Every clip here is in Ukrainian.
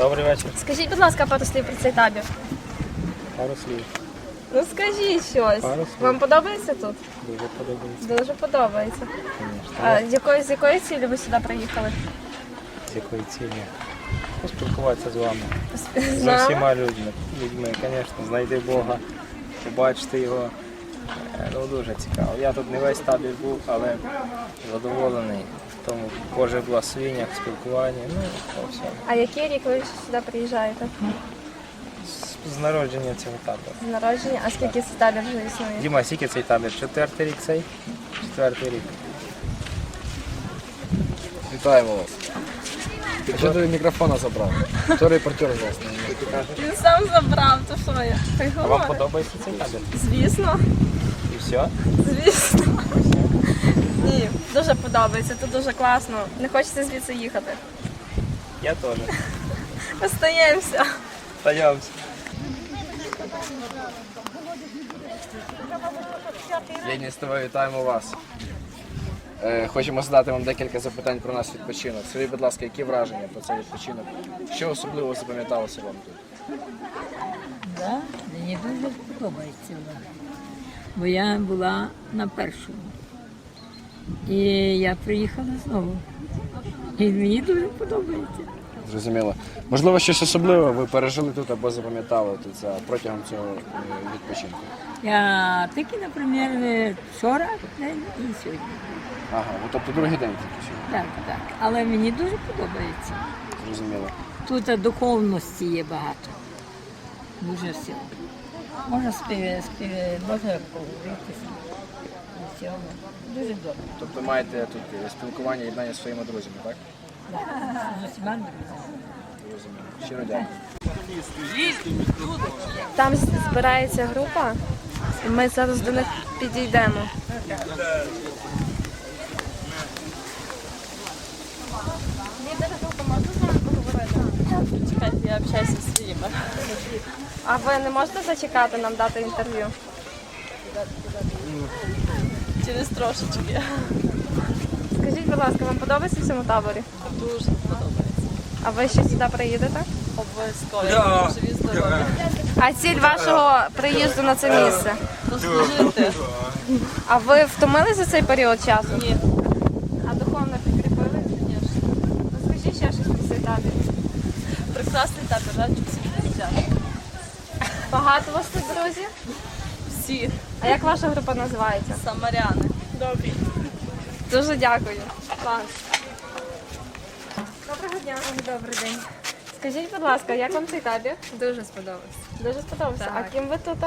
Добрий вечір. Скажіть, будь ласка, пару слів про цей табір. Пару слів. Ну скажіть щось. Пару слів. Вам подобається тут? Дуже подобається, Дуже подобається. А з якої з якої цілі ви сюди приїхали? З якої цілі? Поспілкуватися з вами. З усіма людьми. Людьми, звісно, знайти Бога, побачити його. Е, Ну, дуже цікаво. Я тут не весь табір був, але задоволений тому Боже благословіннях, спілкуванні. Ну, по всьому. А який рік ви сюди приїжджаєте? З, з народження цього табору. З народження? А скільки цей табір вже існує? Діма, скільки цей табір? Четвертий рік цей? Четвертий рік. Вітаємо вас. А що ти мікрофона забрав? Хто репортер власне? Він сам забрав, то що я? Хай А вам подобається цей табір? Звісно, І все? звісно. Ні, дуже подобається, тут дуже класно. Не хочеться звідси їхати. Я теж. Остаємося. Остаємося. Єдні з тобою вітаємо вас. Е, Хочемо задати вам декілька запитань про наш відпочинок. Скажіть, будь ласка, які враження про цей відпочинок? Що особливо запам'яталося вам тут? Да, мені дуже подобається. Бо я була на першому. І я приїхала знову. І мені дуже подобається. Зрозуміло. Можливо, щось особливе ви пережили тут або запам'ятали тут за протягом цього е, відпочинку. Я таки, наприклад, вчора день і сьогодні. Ага, ну, тобто другий день тільки сьогодні. Так, так. Але мені дуже подобається. Зрозуміло. Тут духовності є багато. Дуже всього. Можна спів, спів, можна поговоритися. Всього. Дуже добре. Тобто маєте тут е, спілкування, єднання зі своїми друзями, так? З усіма друзями. Щиро дякую. Там збирається група, і ми зараз до них підійдемо. Лідер групи можна з вами поговорити? Чекайте, я общаюся зі своїми. А ви не можете зачекати нам дати інтерв'ю? Через трошечки. Скажіть, будь ласка, вам подобається в цьому таборі? Дуже подобається. А ви ще сюди приїдете? Обов'язково. Я живі. А ціль вашого приїзду на це місце? Послужити. А ви втомились за цей період часу? Ні, А духовно підкріпили? звісно. Ну, Скажіть ще щось про цей табір. Прекрасний табір, раджу всім приїжджати. Багато у вас тут друзів? Всі А як ваша група називається? самаряни. Добрі. Дуже дякую. Клас. Доброго дня. Добрий день. Скажіть, будь ласка, як вам цей табір? Дуже сподобалось. Дуже сподобався. Так. А ким ви тут?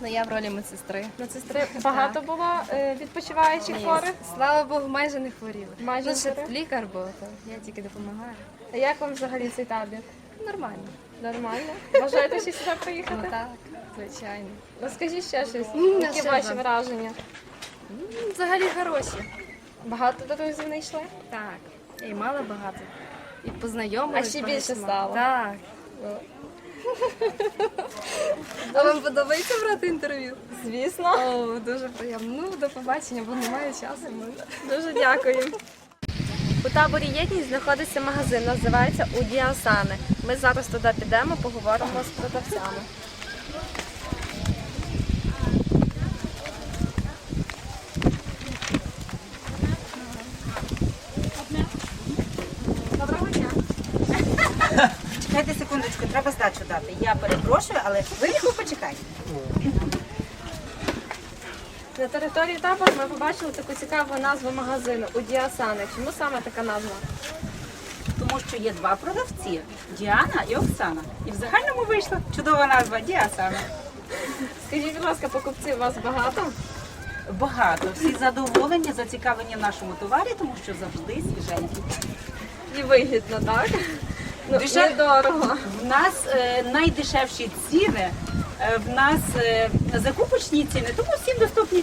Ну я в ролі медсестри. Медсестри багато було е, відпочиваючих хворих? Слава Богу, майже не хворіла. Майже ну, не лікар був, то я тільки допомагаю. А як вам взагалі цей табір? Нормально. Нормально? Бажаєте ще сюди Ну так, звичайно. Ну скажіть ще щось. М, Які ще ваші вам. враження? Взагалі хороші. Багато друзів знайшли? Так. І мало багато. І А ще більше стало. Так. А вам подобається брати інтерв'ю? Звісно. О, дуже приємно. Ну, до побачення, бо немає часу. Дуже дякую. У таборі єдність знаходиться магазин, називається Удіасани. Ми зараз туди підемо, поговоримо з продавцями. Чекайте секундочку, треба здачу дати. Я перепрошую, але ви їх почекайте. На території табору ми побачили таку цікаву назву магазину Удіасани. Чому саме така назва? Тому що є два продавці Діана і Оксана. І в загальному вийшла чудова назва Діасана. Скажіть, будь ласка, покупців у вас багато? Багато. Всі задоволені, зацікавлені в нашому товарі, тому що завжди свіженький. І вигідно, так? Ну, Дешев- недорого. В нас е, найдешевші ціни, е, в нас е, закупочні ціни, тому всім доступні.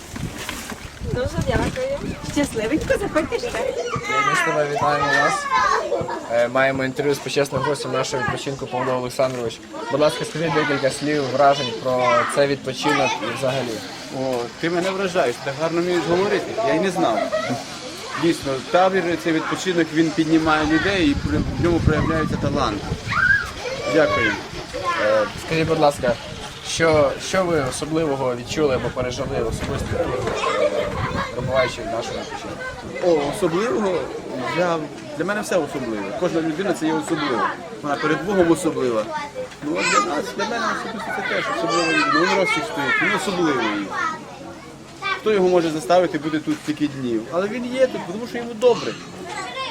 Дуже дякую. Щасливенько, заходьте ще. Ми з тобою вітаємо вас. Е, Маємо інтерв'ю з почесним гостем нашого відпочинку Павло Олександрович. Будь ласка, скажіть декілька слів, вражень про цей відпочинок і взагалі. О, ти мене вражаєш, ти гарно вмієш говорити. Я й не знав. Дійсно, табір цей відпочинок він піднімає людей і в ньому проявляється талант. Дякую. Е, Скажіть, будь ласка, що, що ви особливого відчули або пережили особисто перебуваючи в нашому відпочинку? О, особливого для, для мене все особливе. Кожна людина це є особлива. Вона перед Богом особлива. Ну для нас, для мене особисто це теж особлива людина. Він Ростик він особливий. Хто його може заставити бути тут стільки днів? Але він є тут, тому що йому добре.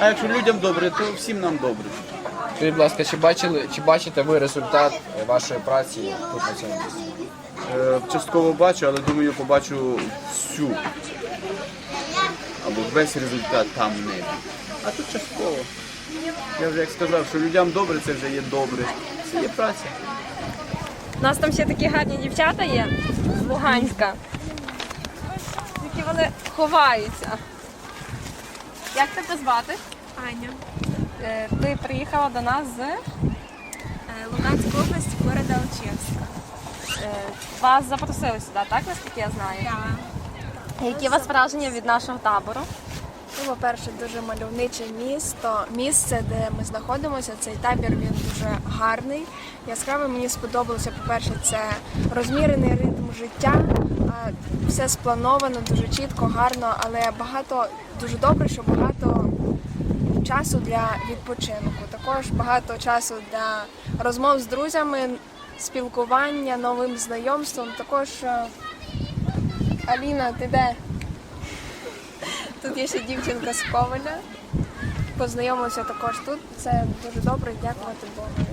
А якщо людям добре, то всім нам добре. Скажіть, будь ласка, чи бачили, чи бачите ви результат вашої праці тут на цьому місці? Е, Частково бачу, але думаю, побачу всю. Або весь результат там в небі. А тут частково. Я вже як сказав, що людям добре, це вже є добре. Це є праця. У нас там ще такі гарні дівчата є з Луганська. Які вони ховаються. Як тебе звати? Аня. Е, Ти приїхала до нас з Е, Луганська область, города Алчевська. Е, Вас запросили сюди, так наскільки я знаю? Які у вас враження від нашого табору? Ну, по-перше, дуже мальовниче місто. Місце, де ми знаходимося, цей табір він дуже гарний. Яскравий мені сподобалося, по-перше, це розмірений ритм життя. Все сплановано, дуже чітко, гарно, але багато дуже добре, що багато часу для відпочинку. Також багато часу для розмов з друзями, спілкування, новим знайомством. Також е, Аліна, ти де? Тут є ще дівчинка з Коваля. Познайомилися також тут. Це дуже добре, дякувати Богу.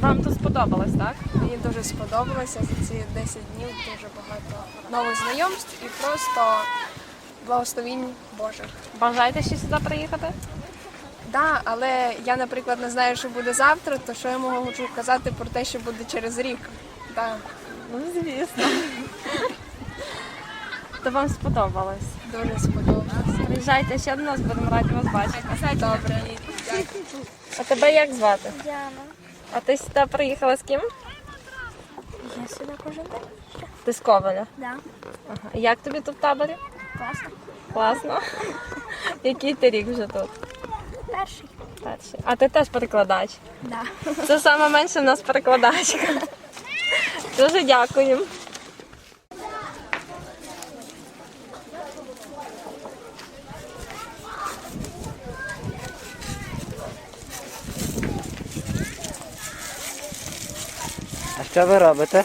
Вам тут сподобалось, так? Мені дуже сподобалося за ці 10 днів дуже багато нових знайомств і просто благословінь Божих. Бажаєте ще сюди приїхати? Да, але я, наприклад, не знаю, що буде завтра, то що я можу казати про те, що буде через рік. Да, Ну, звісно. То вам сподобалось. дуже сподобалося. Приїжджайте ще до нас, будемо раді вас бачити. Добре. А тебе як звати? Діана. А ти сюди приїхала з ким? Я сюди кожен день. Ти з Коваля. Да. Ага. Як тобі тут в таборі? Класно. Класно. Який ти рік вже тут? Перший. Перший. А ти теж перекладач. Да. Це саме менше в нас перекладачка. Дуже дякуємо. Що ви робите?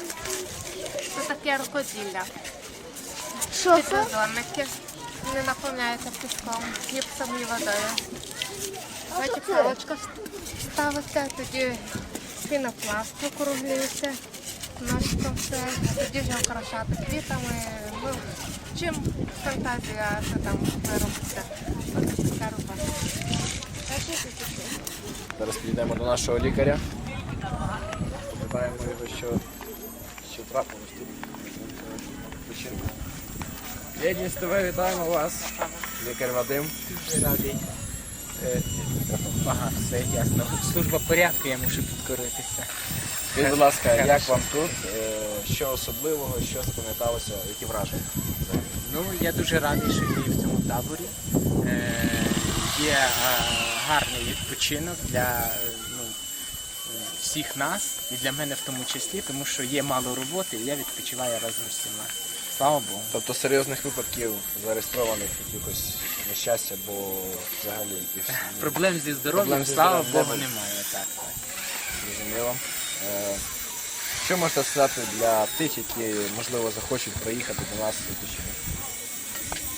Це таке рукоділля. Що це? Підводники. Вони наповняються піском, гіпсом і водою. Потім паличка ставиться, тоді пінопласт округлюється. Ножко все, тоді вже окрашати квітами. Ну, чим фантазія, що там робиться. Ось така робота. Зараз підійдемо до нашого лікаря. Запитаємо його, що, що трапилось тут. Єдність ТВ, вітаємо вас. Лікар Вадим. Е, Ага, все ясно. Служба порядку, я мушу підкоритися. Скажіть, будь ласка, як вам тут? Е, Що особливого, що запам'яталося, які враження? Ну, я дуже радий, що я є в цьому таборі. Е, є гарний відпочинок для всіх нас і для мене в тому числі, тому що є мало роботи, і я відпочиваю разом з всіма. Слава Богу. Тобто серйозних випадків зареєстрованих якихось нещастя, бо взагалі якихось Проблем зі здоров'ям, слава Богу, немає. Так, так. зрозуміло. Е, Що можете сказати для тих, які можливо захочуть приїхати до нас в відпочинок?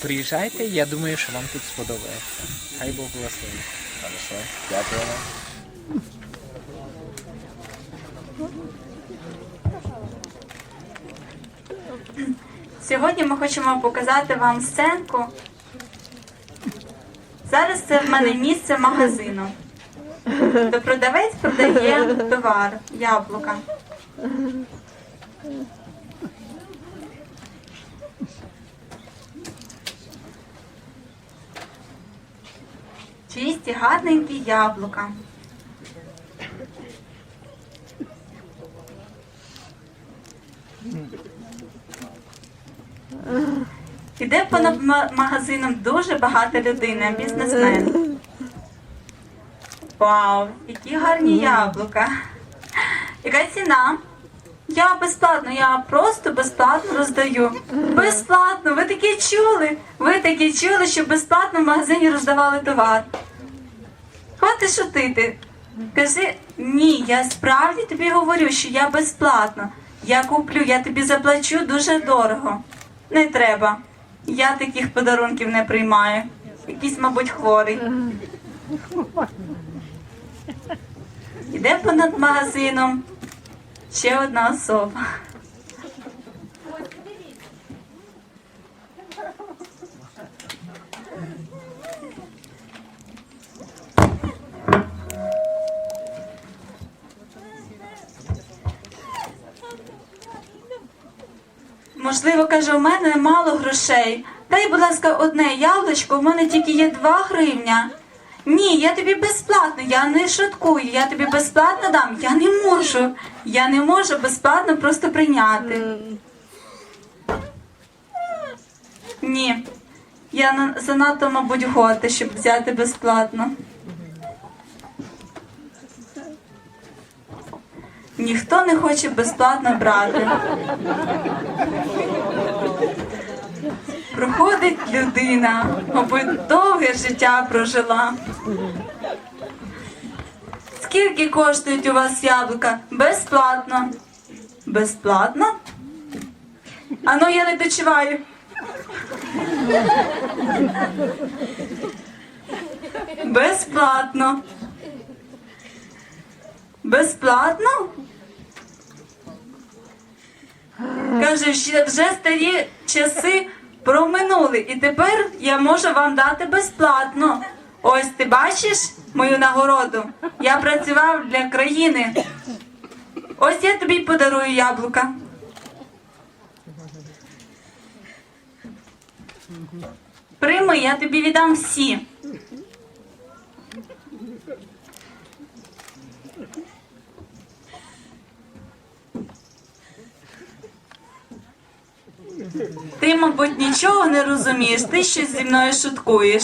Приїжджайте, я думаю, що вам тут сподобається. Хай Бог благословить. Хорошо, дякуємо. Сьогодні ми хочемо показати вам сценку. Зараз це в мене місце магазину, де продавець продає товар, яблука. Чисті, гарненькі яблука. Іде понад ма- магазином дуже багата людина, бізнесмен. Вау, які гарні яблука. Яка ціна? Я безплатно, я просто безплатно роздаю. Безплатно, ви такі чули? Ви такі чули, що безплатно в магазині роздавали товар. Хвати шутити. Кажи, ні, я справді тобі говорю, що я безплатно. Я куплю, я тобі заплачу дуже дорого. Не треба. Я таких подарунків не приймаю. Якийсь, мабуть, хворий. Іде понад магазином ще одна особа. Можливо, каже, у мене мало грошей. Дай, будь ласка, одне яблучко, в мене тільки є 2 гривня. Ні, я тобі безплатно, я не шуткую, я тобі безплатно дам. Я не можу. Я не можу безплатно просто прийняти. Ні. Я занадто, мабуть, готи, щоб взяти безплатно. Ніхто не хоче безплатно брати. Проходить людина, мабуть, довге життя прожила. Скільки коштують у вас яблука? Безплатно. Безплатно? А ну я не дочуваю. Безплатно. Безплатно? Каже, вже старі часи проминули, і тепер я можу вам дати безплатно. Ось ти бачиш мою нагороду? Я працював для країни. Ось я тобі подарую яблука. Прийми, я тобі віддам всі. Мабуть, нічого не розумієш, ти щось зі мною шуткуєш.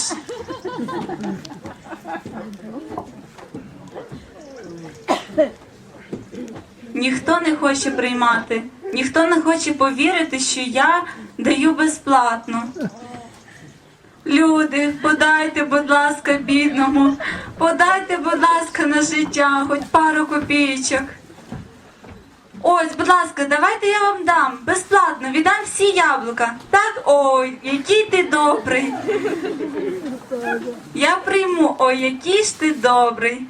Ніхто не хоче приймати, ніхто не хоче повірити, що я даю безплатно. Люди, подайте, будь ласка, бідному, подайте, будь ласка, на життя, хоч пару копійочок. Ось, будь ласка, давайте я вам дам безплатно, віддам всі яблука. Так, ой, який ти добрий. Я прийму, ой, який ж ти добрий.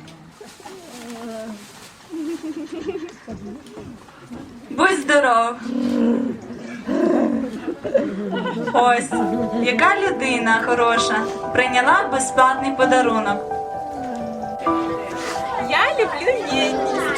Будь здоров. Ось, яка людина хороша прийняла безплатний подарунок. Я люблю єдність.